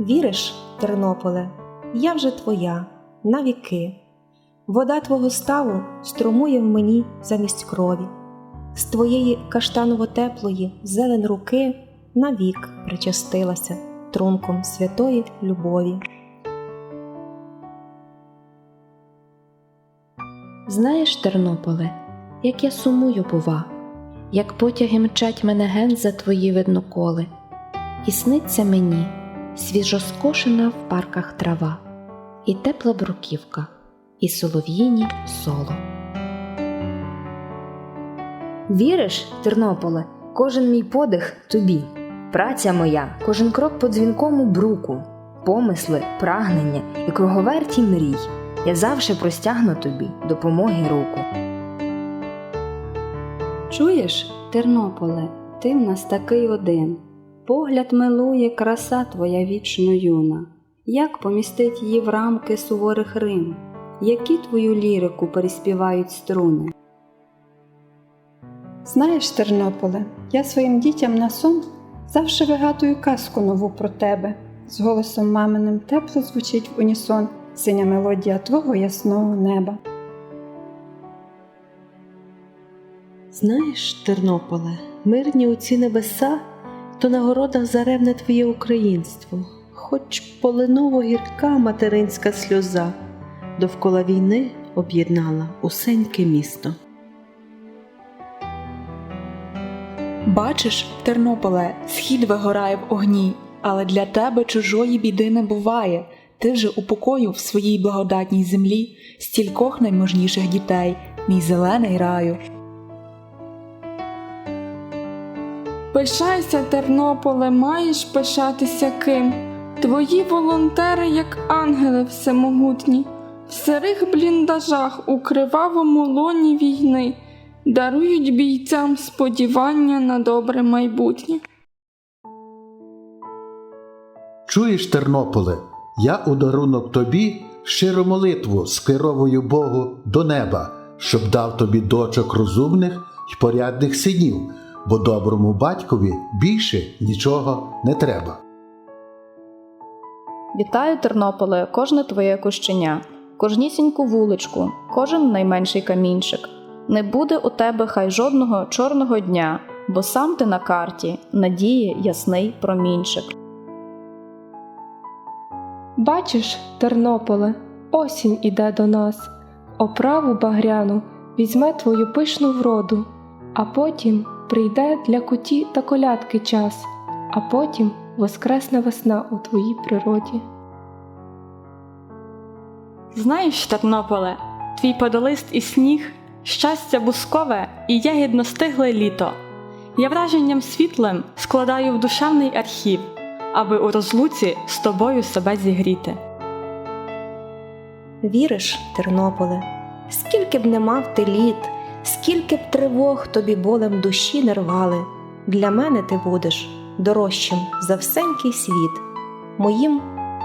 Віриш, Тернополе, я вже твоя, навіки. Вода твого ставу струмує в мені замість крові, з твоєї каштаново-теплої зелен руки навік причастилася трунком святої любові. Знаєш, Тернополе, як я сумую, бува, як потяги мчать мене ген за твої видноколи, і сниться мені свіжоскошена в парках трава, і тепла бруківка, і солов'їні соло. Віриш, Тернополе, кожен мій подих тобі, праця моя, кожен крок по дзвінкому бруку, помисли, прагнення і круговерті мрій. Я завше простягну тобі допомоги руку. Чуєш, Тернополе, ти в нас такий один. Погляд милує краса твоя вічно юна. Як помістить її в рамки суворих рим, які твою лірику переспівають струни? Знаєш, Тернополе, я своїм дітям на сон завжди вигадую казку нову про тебе. З голосом маминим тепло звучить в унісон синя мелодія твого ясного неба. Знаєш, Тернополе, мирні у ці небеса, то на городах заревне твоє українство, хоч полиново гірка материнська сльоза, довкола війни об'єднала усеньке місто. Бачиш, Тернополе, схід вигорає в огні, але для тебе чужої біди не буває. Ти же упокоїв в своїй благодатній землі стількох найможніших дітей, мій зелений раю. Пишайся, Тернополе, маєш пишатися ким. Твої волонтери, як ангели всемогутні, в сирих бліндажах у кривавому лоні війни дарують бійцям сподівання на добре майбутнє. Чуєш, Тернополе, я у дарунок тобі щиру молитву скеровую Богу до неба, щоб дав тобі дочок розумних й порядних синів, бо доброму батькові більше нічого не треба. Вітаю, Тернополе, кожне твоє кущеня, кожнісіньку вуличку, кожен найменший камінчик. Не буде у тебе хай жодного чорного дня, бо сам ти на карті надії ясний промінчик. Бачиш, Тернополе, осінь іде до нас, оправу багряну візьме твою пишну вроду, а потім прийде для куті та колядки час, а потім воскресне весна у твоїй природі. Знаєш, Тернополе, твій подолист і сніг, щастя бускове і ягідно стигле літо. Я враженням світлим складаю в душевний архів, аби у розлуці з тобою себе зігріти. Віриш, Тернополе, скільки б не мав ти літ, скільки б тривог тобі болем душі не рвали, для мене ти будеш дорожчим за всенький світ, моїм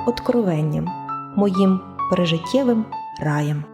откровенням, моїм пережиттєвим раєм.